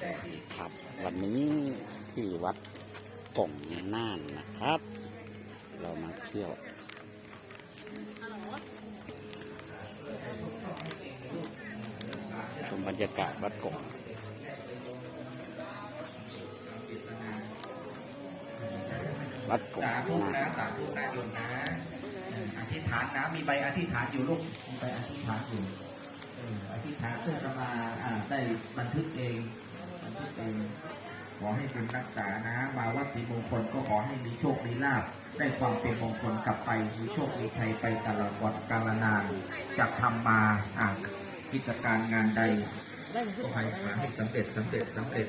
ครับ วันนี้ที่วัดกล่องน่านนะครับ เรามาเที่ยวชมบรรยากาศวัดกล่องวัดกล่องสาธุน่านนะสาธุนะโยนะอธิษฐานนะมีใบอธิษฐานอยู่ลูกมีใบอธิษฐานอยู่อธิษฐานเพื่อจะมาได้บันทึกเอง ทึกเองขอให้เป็นรักษานะ มาวัดศรีมงคลก็ขอให้มีโชค มีลาภได้ความเป็นมงคลกลับไป มีโชค มีชัยไปตลอดวันกาลนานจากทำมาอ่ากิจการงานใดก็ให้ขอให้สำเร็จสำเร็จสำเร็จ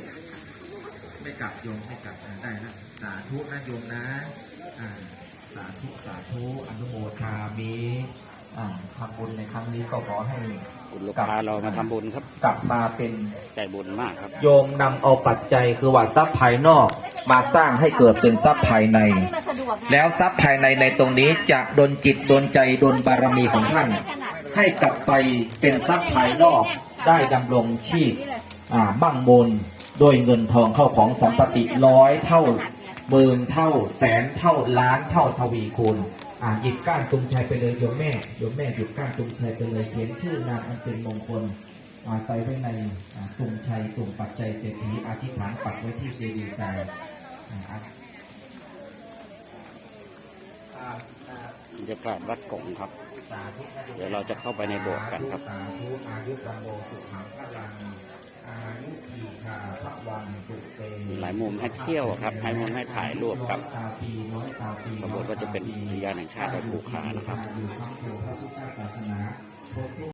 ไม่กลับโยมไม่กลับนได้นะสาธุนะโยมนะอ่าสาธุสาธุอนุโมทามี ทำบุญในครั้งนี้ก็ขอให้คุณลูกค้าเรามาทำบุญครับ กลับมาเป็นใจบุญมากครับ โยมนำเอาปัจจัยคือว่าทรัพย์ภายนอกมาสร้างให้เกิดเป็นทรัพย์ภายใน แล้วทรัพย์ภายในในตรงนี้จะดนจิตดนใจดนบารมีของท่าน ให้กลับไปเป็นทรัพย์ภายนอกได้ดำรงชีพอ่ามั่งมนโดยเงินทองเข้าของสัมปติร้อยเท่าหมื่นเท่าแสนเท่าล้านเท่าทวีคูณ อ่าหยิบก้านตุงชัยไปเลยโยมแม่โยมแม่หยิบก้านตุงชัยไปเลยเขียนชื่อนามอันเป็นมงคลอ่าใส่ไว้ในตุงชัยตุงปัจจัยเศรษฐีอธิษฐานปักไว้ที่เจดีย์ใจอ่าอ่าบรรยากาศวัดกลงครับ เดี๋ยวเราจะเข้าไปในโบสถ์กันครับ ลายมุมให้เที่ยวครับให้มุมให้ถ่ายรูปกับตาปีน้อยตาปีขบวนก็จะเป็นยานแห่งชาติดอยภูคานะครับ